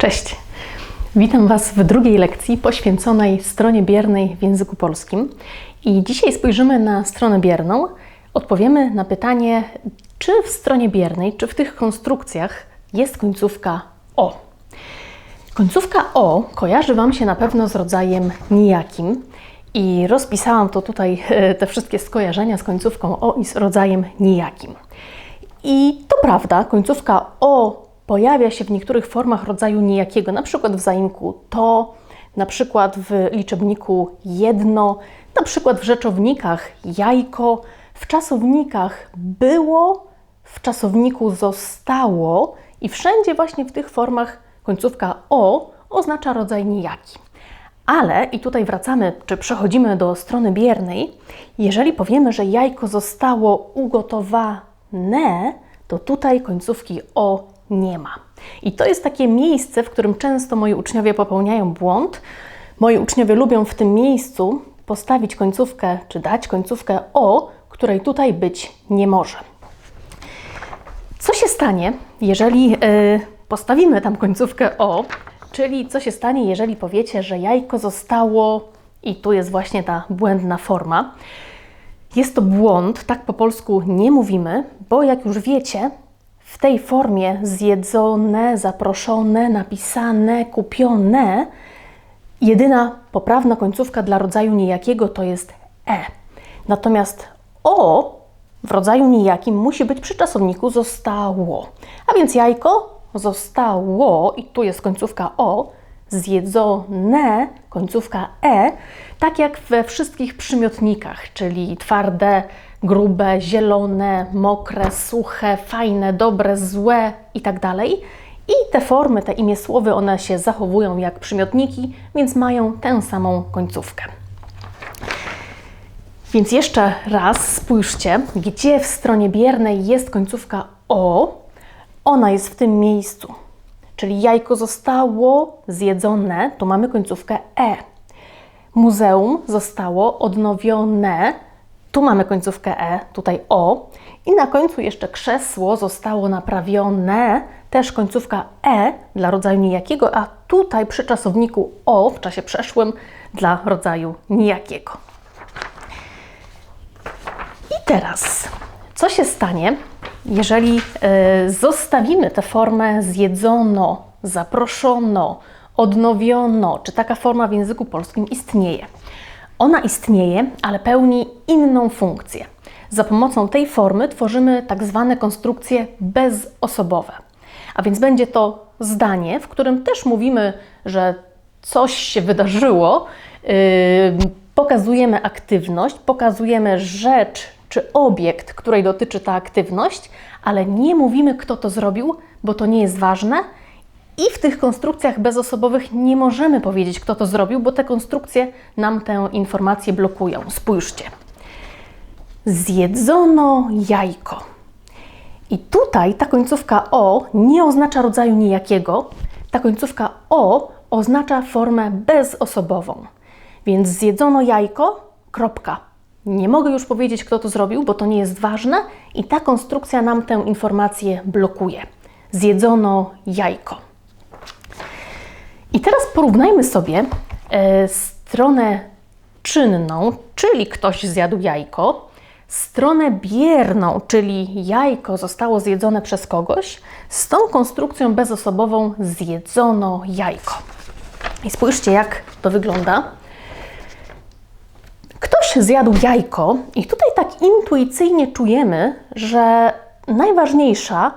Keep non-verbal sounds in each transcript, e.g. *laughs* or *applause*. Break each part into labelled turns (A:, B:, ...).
A: Cześć! Witam Was w drugiej lekcji poświęconej stronie biernej w języku polskim. I dzisiaj spojrzymy na stronę bierną. Odpowiemy na pytanie, czy w stronie biernej, czy w tych konstrukcjach jest końcówka o. Końcówka o kojarzy Wam się na pewno z rodzajem nijakim. I rozpisałam to tutaj, te wszystkie skojarzenia z końcówką o i z rodzajem nijakim. I to prawda, końcówka o pojawia się w niektórych formach rodzaju nijakiego, na przykład w zaimku to, na przykład w liczebniku jedno, na przykład w rzeczownikach jajko, w czasownikach było, w czasowniku zostało i wszędzie właśnie w tych formach końcówka o oznacza rodzaj nijaki. Ale, i tutaj wracamy, czy przechodzimy do strony biernej, jeżeli powiemy, że jajko zostało ugotowane, to tutaj końcówki o nie ma. I to jest takie miejsce, w którym często moi uczniowie popełniają błąd. Moi uczniowie lubią w tym miejscu postawić końcówkę, czy dać końcówkę o, której tutaj być nie może. Co się stanie, jeżeli yy, postawimy tam końcówkę o, czyli co się stanie, jeżeli powiecie, że jajko zostało, i tu jest właśnie ta błędna forma. Jest to błąd, tak po polsku nie mówimy, bo jak już wiecie, w tej formie zjedzone, zaproszone, napisane, kupione, jedyna poprawna końcówka dla rodzaju nijakiego to jest e. Natomiast o w rodzaju nijakim musi być przy czasowniku zostało. A więc jajko zostało i tu jest końcówka o, zjedzone, końcówka e, tak jak we wszystkich przymiotnikach, czyli twarde, grube, zielone, mokre, suche, fajne, dobre, złe itd. Tak I te formy, te imię słowy, one się zachowują jak przymiotniki, więc mają tę samą końcówkę. Więc jeszcze raz spójrzcie, gdzie w stronie biernej jest końcówka o. Ona jest w tym miejscu. Czyli jajko zostało zjedzone, tu mamy końcówkę e. Muzeum zostało odnowione, tu mamy końcówkę E, tutaj O. I na końcu jeszcze krzesło zostało naprawione, też końcówka E dla rodzaju nijakiego, a tutaj przy czasowniku O w czasie przeszłym dla rodzaju nijakiego. I teraz, co się stanie, jeżeli y, zostawimy tę formę zjedzono, zaproszono, odnowiono, czy taka forma w języku polskim istnieje? Ona istnieje, ale pełni inną funkcję. Za pomocą tej formy tworzymy tak zwane konstrukcje bezosobowe. A więc będzie to zdanie, w którym też mówimy, że coś się wydarzyło, yy, pokazujemy aktywność, pokazujemy rzecz czy obiekt, której dotyczy ta aktywność, ale nie mówimy, kto to zrobił, bo to nie jest ważne i w tych konstrukcjach bezosobowych nie możemy powiedzieć, kto to zrobił, bo te konstrukcje nam tę informację blokują. Spójrzcie. Zjedzono jajko. I tutaj ta końcówka o nie oznacza rodzaju nijakiego. Ta końcówka o oznacza formę bezosobową. Więc zjedzono jajko, kropka. Nie mogę już powiedzieć, kto to zrobił, bo to nie jest ważne i ta konstrukcja nam tę informację blokuje. Zjedzono jajko. I teraz porównajmy sobie e, stronę czynną, czyli ktoś zjadł jajko, stronę bierną, czyli jajko zostało zjedzone przez kogoś, z tą konstrukcją bezosobową zjedzono jajko. I spójrzcie, jak to wygląda. Zjadł jajko, i tutaj tak intuicyjnie czujemy, że najważniejsza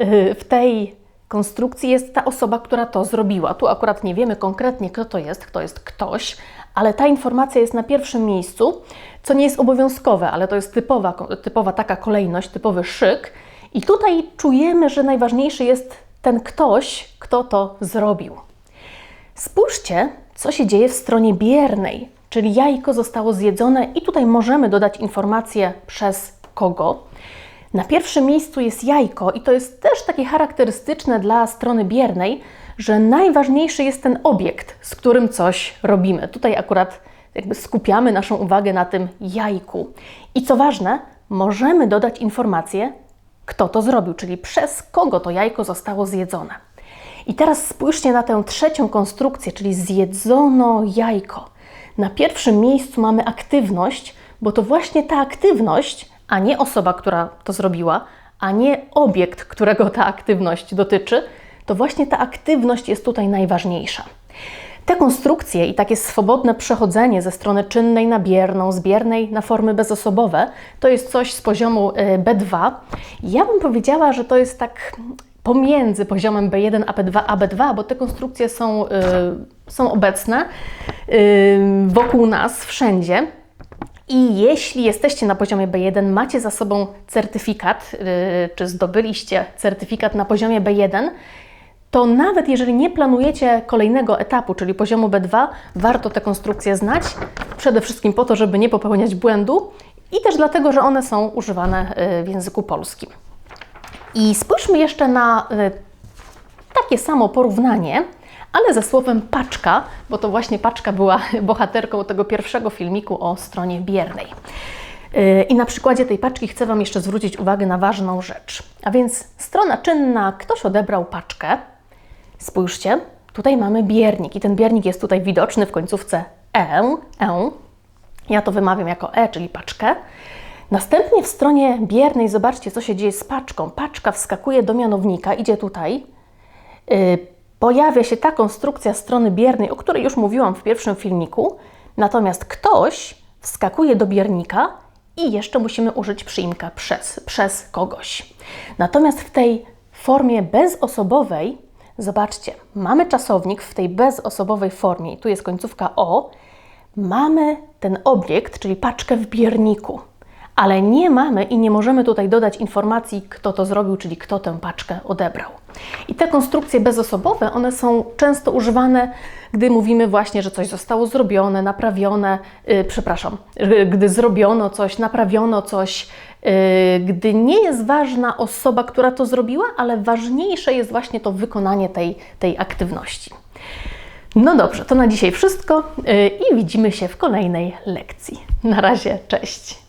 A: y, w tej konstrukcji jest ta osoba, która to zrobiła. Tu akurat nie wiemy konkretnie, kto to jest, kto jest ktoś, ale ta informacja jest na pierwszym miejscu, co nie jest obowiązkowe, ale to jest typowa, typowa taka kolejność, typowy szyk. I tutaj czujemy, że najważniejszy jest ten ktoś, kto to zrobił. Spójrzcie, co się dzieje w stronie biernej, czyli jajko zostało zjedzone, i tutaj możemy dodać informację przez kogo. Na pierwszym miejscu jest jajko, i to jest też takie charakterystyczne dla strony biernej, że najważniejszy jest ten obiekt, z którym coś robimy. Tutaj akurat jakby skupiamy naszą uwagę na tym jajku. I co ważne, możemy dodać informację, kto to zrobił, czyli przez kogo to jajko zostało zjedzone. I teraz spójrzcie na tę trzecią konstrukcję, czyli zjedzono jajko. Na pierwszym miejscu mamy aktywność, bo to właśnie ta aktywność, a nie osoba, która to zrobiła, a nie obiekt, którego ta aktywność dotyczy, to właśnie ta aktywność jest tutaj najważniejsza. Te konstrukcje i takie swobodne przechodzenie ze strony czynnej na bierną, z biernej na formy bezosobowe, to jest coś z poziomu y, B2. Ja bym powiedziała, że to jest tak pomiędzy poziomem B1 a B2 a B2, bo te konstrukcje są, y, są obecne y, wokół nas, wszędzie. I jeśli jesteście na poziomie B1, macie za sobą certyfikat, czy zdobyliście certyfikat na poziomie B1, to nawet jeżeli nie planujecie kolejnego etapu, czyli poziomu B2, warto te konstrukcje znać. Przede wszystkim po to, żeby nie popełniać błędu i też dlatego, że one są używane y, w języku polskim. I spójrzmy jeszcze na y, takie samo porównanie, ale ze słowem paczka, bo to właśnie paczka była *laughs* bohaterką tego pierwszego filmiku o stronie biernej. Y, I na przykładzie tej paczki chcę Wam jeszcze zwrócić uwagę na ważną rzecz. A więc strona czynna, ktoś odebrał paczkę, Spójrzcie, tutaj mamy biernik i ten biernik jest tutaj widoczny w końcówce E, e. Ja to wymawiam jako E, czyli paczkę. Następnie w stronie biernej zobaczcie, co się dzieje z paczką. Paczka wskakuje do mianownika, idzie tutaj. Yy, pojawia się ta konstrukcja strony biernej, o której już mówiłam w pierwszym filmiku. Natomiast ktoś wskakuje do biernika i jeszcze musimy użyć przyimka przez, przez kogoś. Natomiast w tej formie bezosobowej Zobaczcie, mamy czasownik w tej bezosobowej formie, tu jest końcówka O, mamy ten obiekt, czyli paczkę w bierniku, ale nie mamy i nie możemy tutaj dodać informacji, kto to zrobił, czyli kto tę paczkę odebrał. I te konstrukcje bezosobowe, one są często używane, gdy mówimy właśnie, że coś zostało zrobione, naprawione, yy, przepraszam, gdy zrobiono coś, naprawiono coś, yy, gdy nie jest ważna osoba, która to zrobiła, ale ważniejsze jest właśnie to wykonanie tej, tej aktywności. No dobrze, to na dzisiaj wszystko yy, i widzimy się w kolejnej lekcji. Na razie, cześć.